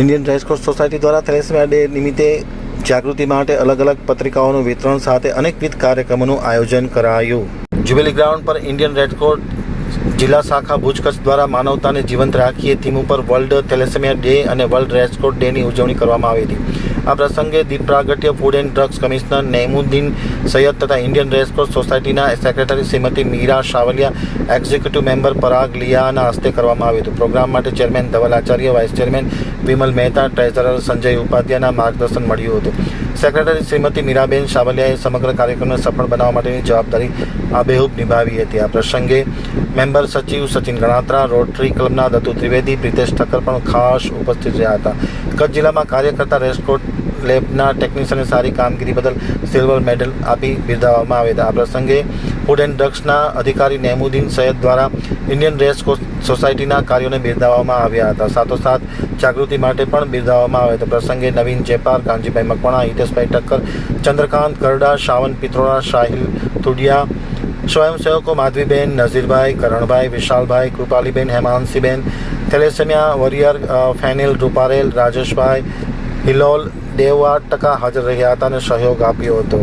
Indian racecourse society દ્વારા thalassemia day નિમિત્તે જાગૃતિ માટે અલગ અલગ પત્રિકાઓનું વિતરણ સાથે અનેકવિધ કાર્યક્રમોનું આયોજન કરાયું. જુબેલી ગ્રાઉન્ડ પર ઇન્ડિયન રેડકોર્સ જિલ્લા શાખા ભુજ કચ્છ દ્વારા માનવતાને જીવંત રાખીએ, થીમ ઉપર વર્લ્ડ થેલેસેમિયા ડે અને વર્લ્ડ રેડકોર્સ ડેની ઉજવણી કરવામાં આવી હતી. આ પ્રસંગે દીપ પ્રાગટ્ય food and drugs commissioner Naimuddin Saiyed તથા ઇન્ડિયન રેસકોર્સ સોસાયટીના secretary Shrimati Mira Shavaliya executive member Parag Liyana હસ્તે કરવામાં આવ્યું હતું. પ્રોગ્રામ માટે chairman Dhaval Acharya vice chairman Vimal Mehta treasurer Sanjay ઉપાધ્યાયના માર્ગદર્શન મળ્યું હતું. સેક્રેટરી શ્રીમતી મીરાબેન શાવલિયાએ સમગ્ર કાર્યક્રમને સફળ બનાવવા માટેની જવાબદારી આબેહૂબ નિભાવી હતી. આ પ્રસંગે મેમ્બર સચિવ સચિન ગણાત્રા, રોટરી ક્લબના દત્તુ ત્રિવેદી, પ્રિતેશ ઠક્કર પણ ખાસ ઉપસ્થિત રહ્યા હતા. કચ્છ જિલ્લામાં કાર્ય કરતા રેસકોટ લેબના ટેકનિશિયને સારી કામગીરી બદલ સિલ્વર મેડલ આપી બિરદાવવામાં આવ્યા હતા. આ પ્રસંગે ફૂડ એન્ડ ડ્રગ્સના અધિકારી નેમુદ્દીન સૈયદ દ્વારા ઇન્ડિયન રેસ સોસાયટીના કાર્યોને બિરદાવવામાં આવ્યા હતા. સાથોસાથ જાગૃતિ માટે પણ બિરદાવવામાં આવ્યા હતા. પ્રસંગે નવીન જેપાર કાનજીભાઈ મકવાણા, હિતેશભાઈ ઠક્કર, ચંદ્રકાંત ગરડા, શાવન પિત્રોડા શાહિલ તુડિયા સ્વયંસેવકો માધવીબેન, નઝીરભાઈ, કરણભાઈ, વિશાલભાઈ, કૃપાલીબેન, હેમાંશીબેન, થેલેસેમિયા, વોરિયર ફેનિલ, રૂપારેલ, રાજેશભાઈ, હિલોલ દેવ ટકા હાજર રહ્યા હતા અને સહયોગ આપ્યો હતો.